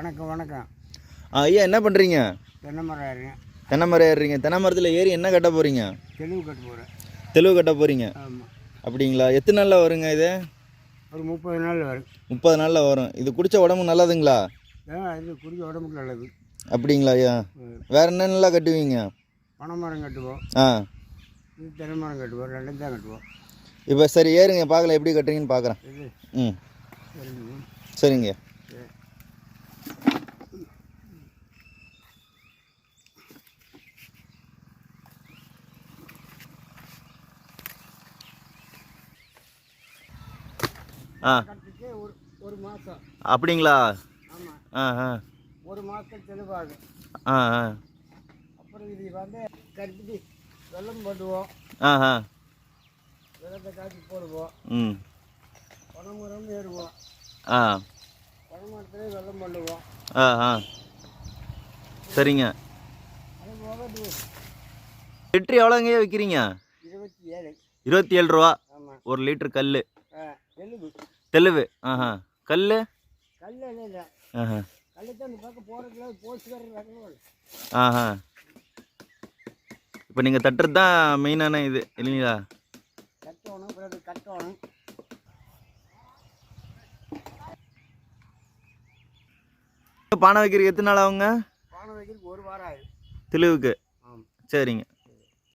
வணக்கம் வணக்கம். ஆ ஐயா என்ன பண்ணுறீங்க தென்னை மரம் ஏறுங்க தென்னை மரம் ஏறுறீங்க. தென்னை மரத்தில் ஏறி என்ன கட்ட போகிறீங்க தெளிவு கட்டு போகிறேன் தெளிவு கட்ட போகிறீங்க ஆமாம் அப்படிங்களா? எத்தனை நாளில் வருங்க இது? ஒரு முப்பது நாள் வரும். முப்பது நாளில் வரும். இது குடித்த உடம்பு நல்லதுங்களா? இது குடிக்க உடம்புக்கு நல்லது. அப்படிங்களா ஐயா. வேற என்னென்னலாம் கட்டுவீங்க? பனை மரம் கட்டுவோம். ஆ. இது தென்னை மரம் கட்டுவோம். ரெண்டும் தான் கட்டுவோம். இப்போ சரி ஏறுங்க. பார்க்கலாம் எப்படி கட்டுறீங்கன்னு பார்க்குறேன் ம். சரிங்க சரிங்க சரி. ஆ. ஒரு ஒரு மாதம் அப்படிங்களா? ஆ ஆ. ஒரு மாதம் தெளிவாகும் ஆ ஆ. அப்புறம் இது வந்து கட்டிட்டு வெள்ளம் போடுவோம் ஆ ஆ. வெள்ளத்தை காய்ச்சி போடுவோம். ம். பனை மரம் ஏறுவோம். ஆ. பனை மரத்துலேயே வெள்ளம் பண்ணுவோம். ஆ ஆ. சரிங்க. லிட்ரு எவ்வளோங்கய்யா விற்கிறீங்க? இருபத்தி ஏழு. இருபத்தி ஏழு ரூபா. ஒரு லிட்ரு கல் தெளிவு. ஆஹா. கல் கல் இல்லை. ஆஹா. பக்கம் போகிறதுல போச்சு ஆஹா. இப்போ நீங்கள் தட்டுறது தான் மெயினான இது இல்லைங்களா? கட்டணும் கட்டணும். பானை வைக்கிறதுக்கு எத்தனை நாள் ஆகுங்க? பானை வைக்கிறதுக்கு ஒரு வாரம் ஆகும் தெளிவுக்கு. சரிங்க.